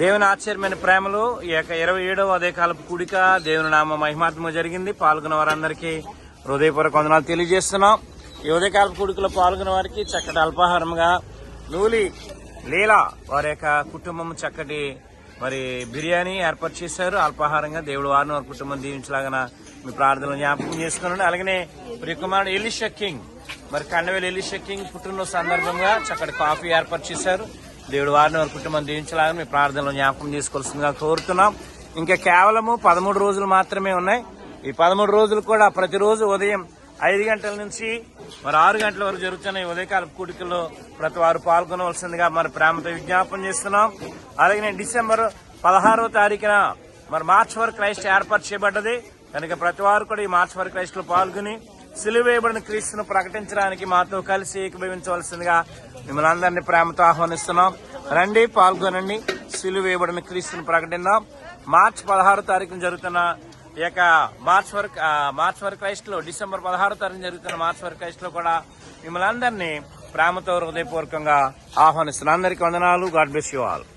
దేవుని ఆశ్చర్యమైన ప్రేమలు ఈ యొక్క ఇరవై ఏడవ ఉదయకాలపు కూడిక దేవుని నామ మహిమాత్మ జరిగింది. పాల్గొన్న వారందరికీ హృదయపూర్వక వందనాలు తెలియజేస్తున్నాం. ఈ ఉదయకాలపు కూడికలో పాల్గొన్న వారికి చక్కటి అల్పాహారంగా నూలి లీలా వారి యొక్క కుటుంబం చక్కటి మరి బిర్యానీ ఏర్పాటు చేశారు. అల్పాహారంగా దేవుడు వారిని వారి కుటుంబం దీవించలాగన మీ ప్రార్థనలు జ్ఞాపకం చేసుకున్నాను అలాగనే ప్రియకుమారుడు ఎలిషా కింగ్ మరి కండవేలు ఎలిషా కింగ్ పుట్టినరోజు సందర్భంగా చక్కటి కాఫీ ఏర్పాటు చేశారు. దేవుడు వారిని వారి కుటుంబం దీవించలాగా మీ ప్రార్థనలు జ్ఞాపకం చేసుకోవాల్సిందిగా కోరుతున్నాం. ఇంకా కేవలము పదమూడు రోజులు మాత్రమే ఉన్నాయి. ఈ పదమూడు రోజులు కూడా ప్రతిరోజు ఉదయం ఐదు గంటల నుంచి మరి ఆరు గంటల వరకు జరుగుతున్న ఈ ఉదయకాల కూడికల్లో ప్రతి వారు పాల్గొనవలసిందిగా మరి ప్రేమతో విజ్ఞాపం చేస్తున్నాం. అలాగే డిసెంబర్ పదహారవ తారీఖున మరి మార్చ్ వరకు క్రైస్ట్ ఏర్పాటు చేయబడ్డది. కనుక ప్రతి వారు కూడా ఈ మార్చ్ వరకు క్రైస్ట్లో పాల్గొని సిలువేయబడిన క్రీస్తును ప్రకటించడానికి మాతో కలిసి ఏకీభవించవలసిందిగా మిమ్మల్ని అందరినీ ప్రేమతో ఆహ్వానిస్తున్నాం. రండి పాల్గొనండి. సిలువేయబడిన క్రీస్తును ప్రకటిద్దాం. మార్చ్ పదహారు తారీఖున జరుగుతున్న ఈ యొక్క మార్చ్ వరకు మార్చ్ వరకు క్రైస్ట్లో డిసెంబర్ పదహారు తారీఖున జరుగుతున్న మార్చ్ వరకు క్రైస్ట్లో కూడా మిమ్మల్ని అందరినీ ప్రేమతో హృదయపూర్వకంగా ఆహ్వానిస్తున్నాం. అందరికీ వందనాలు. God bless you all.